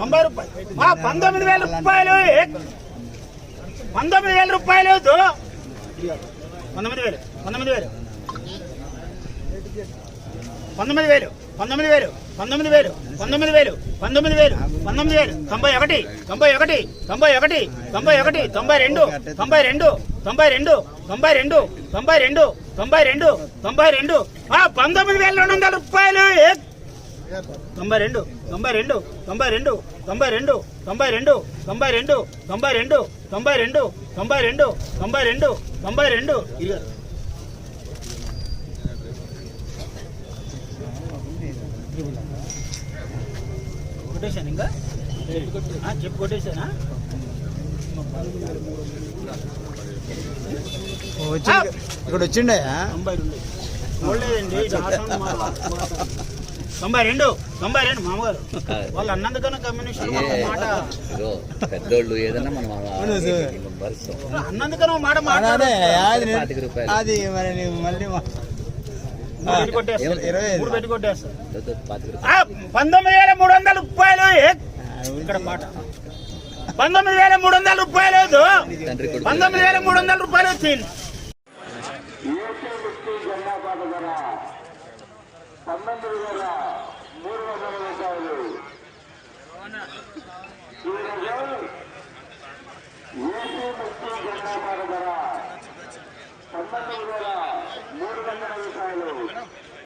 తొంభై రూపాయలు. మా పంతొమ్మిది వేల రూపాయలు. పంతొమ్మిది వేల రూపాయలు పంతొమ్మిది వేలు పంతొమ్మిది వేలు. పంతొమ్మిది వేలు పంతొమ్మిది వేలు పంతొమ్మిది వేలు పంతొమ్మిది వేలు పంతొమ్మిది వేలు పంతొమ్మిది వేలు. తొంభై ఒకటి తొంభై ఒకటి తొంభై ఒకటి తొంభై ఒకటి తొంభై రెండు తొంభై రెండు తొంభై రెండు తొంభై రెండు తొంభై రెండు తొంభై రెండు తొంభై రెండు. పంతొమ్మిది వేల రెండు వందల రూపాయలు. తొంభై రెండు తొంభై రెండు తొంభై రెండు తొంభై రెండు తొంభై రెండు తొంభై రెండు తొంభై రెండు తొంభై రెండు తొంభై రెండు తొంభై రెండు తొంభై రెండు కొట్టేశాను ఇంకా చెప్పు ఇక్కడ వచ్చిండే తొంభై రెండు చూడలేదండి. తొంభై రెండు తొంభై రెండు మామగారు. వాళ్ళు అన్నందుకన్నా కమ్యూనిస్టులు మాట. పెద్దోళ్ళు మాట అది మరి మళ్ళీ పంతొమ్మిది వేల మూడు వందల రూపాయలు. ఇక్కడ పంతొమ్మిది వేల మూడు వందల రూపాయలు పంతొమ్మిది వేల మూడు వందల రూపాయలు వచ్చింది. పన్నెండు వేల మూడు వందల రూపాయలు ఏసీ ముక్తి జెండా ధర పన్నెండు వేల మూడు వందల రూపాయలు